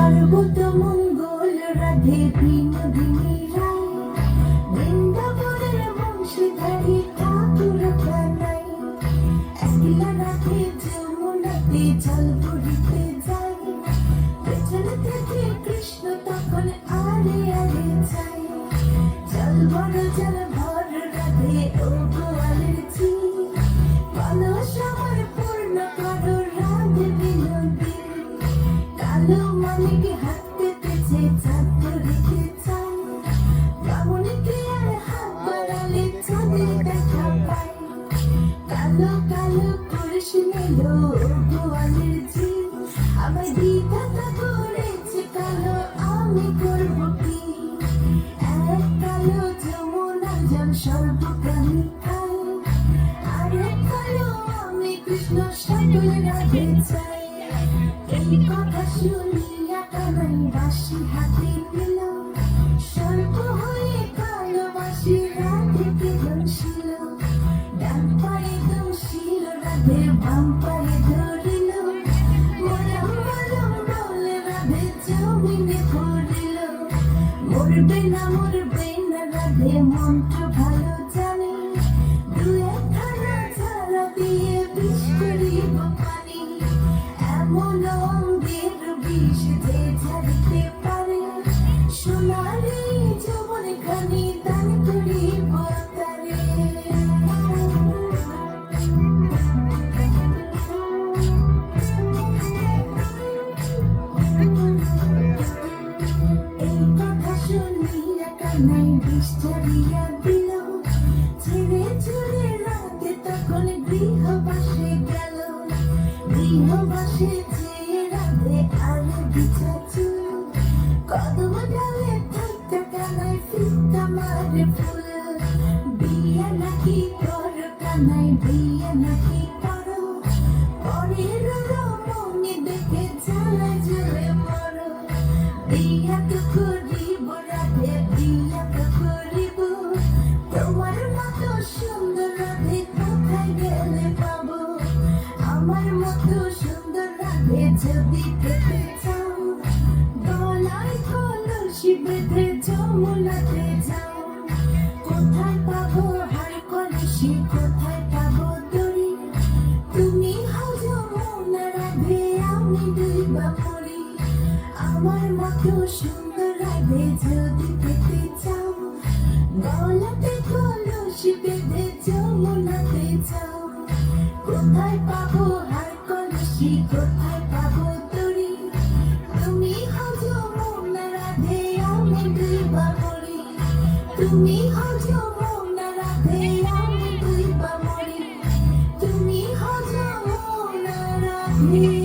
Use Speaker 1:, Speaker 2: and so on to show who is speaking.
Speaker 1: সর্বত মঙ্গল রাধে বিনোদিনী রায় বৃন্দাবনের বংশীধারী ঠাকুর কানাই। একলা রাধে যমুনাতে জল ভরিতে যায় পেছন থেকে কৃষ্ণ তখন আরে আরে যায় জল বড় জল ভর রাধে ও গোয়ালের কালো নিল গোয়ালের ঝি আমার দ্বিধাটা করেছে কালো, আমি করব কি? এক কালো যমুনা জল সর্বপ্রাণী খাই। কৃষ্ণ সর্ব হয়ে কালো বাসি না মরবে না রাধে মন্ত্র ভালো জানে দু একখানা ঝাড়া দিয়ে বিষ করিব পানি এমন অঙ্গের বিষ যে ঝাড়িতে পারে সোনারে কানাই বিষ ঝাড়িয়া দিল। ছেড়ে ছুড়ে রাতে তখন গৃহবাসে গেল। গৃহবাসে যেয়ে রাতে আর বিছা চুল। কদম ডালে থাকতে কানাই ফিতা মারে ফুল। বিয়ে নাকি কর কানাই বিয়ে নাকি যদি পেতে চাও, গলায় কলসি বেঁধে যমুনাতে যাও। কোথায় পাবো হার কলসি, কোথায় পাবো দড়ি? তুমি হও যমুনা রাধে, আমি দুইবা পড়ি আমার মতো সুন্দর রাধে যদি পেতে চাও গলাতে তুমি হজো মোনা রাধে দুই পামরি তুমি হজো মোনা রাধে